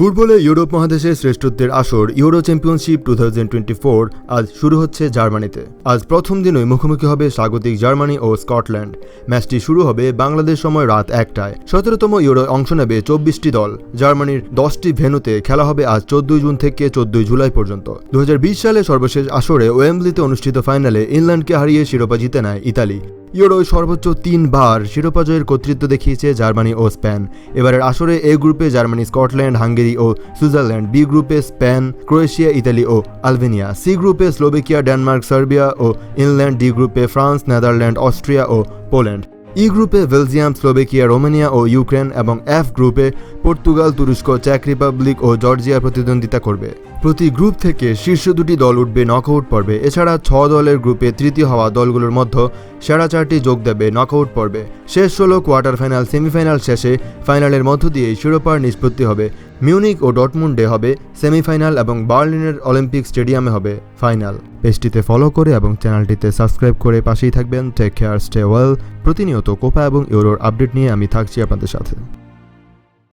ফুটবলে ইউরোপ মহাদেশের শ্রেষ্ঠত্বের আসর ইউরো চ্যাম্পিয়নশিপ টু আজ শুরু হচ্ছে জার্মানিতে। আজ প্রথম দিনই মুখোমুখি হবে স্বাগতিক জার্মানি ও স্কটল্যান্ড। ম্যাচটি শুরু হবে বাংলাদেশ সময় রাত একটায়। সতেরোতম ইউরো অংশ নেবে চব্বিশটি দল। জার্মানির দশটি ভেনুতে খেলা হবে আজ চোদ্দই জুন থেকে চোদ্দই জুলাই পর্যন্ত। দু সালে সর্বশেষ আসরে ওয়েম্বলিতে অনুষ্ঠিত ফাইনালে ইংল্যান্ডকে হারিয়ে শিরোপা জিতে নেয় ইতালি। ইউরোয় সর্বোচ্চ তিনবার শিরোপা জয়ের কর্তৃত্ব দেখিয়েছে জার্মানি ও স্পেন। এবারের আসরে এ গ্রুপে জার্মানি, স্কটল্যান্ড, হাঙ্গেরি ও সুইজারল্যান্ড, বি গ্রুপে স্পেন, ক্রোয়েশিয়া, ইতালি ও আলবেনিয়া। সি গ্রুপে স্লোভেকিয়া, ডেনমার্ক, সার্বিয়া ও ইংল্যান্ড, ডি গ্রুপে ফ্রান্স, নেদারল্যান্ড, অস্ট্রিয়া ও পোল্যান্ড। ই গ্রুপে বেলজিয়াম, স্লোভেকিয়া, রোমানিয়া ও ইউক্রেন এবং এফ গ্রুপে পর্তুগাল, তুরস্ক, চেক রিপাবলিক ও জর্জিয়া প্রতিদ্বন্দ্বিতা করবে। প্রতি গ্রুপ থেকে শীর্ষ দুটি দল উঠবে নকআউট পর্বে। এছাড়া ছ দলের গ্রুপে তৃতীয় হওয়া দলগুলোর মধ্যে সেরা চারটি যোগ দেবে নকআউট পর্বে। শেষ ষোলো কোয়ার্টার ফাইনাল সেমিফাইনাল শেষে ফাইনালের মধ্য দিয়ে শিরোপার নিষ্পত্তি হবে। মিউনিক ও ডটমুন্ডে হবে সেমিফাইনাল এবং বার্লিনের অলিম্পিক স্টেডিয়ামে হবে। ফাইনাল। পেজটিতে ফলো করে এবং চ্যানেলটিতে সাবস্ক্রাইব করে পাশেই থাকবেন। টেক কেয়ার স্টে ওয়েল প্রতিনিয়ত কোপা এবং ইউরোর আপডেট নিয়ে আমি থাকছি আপনাদের সাথে।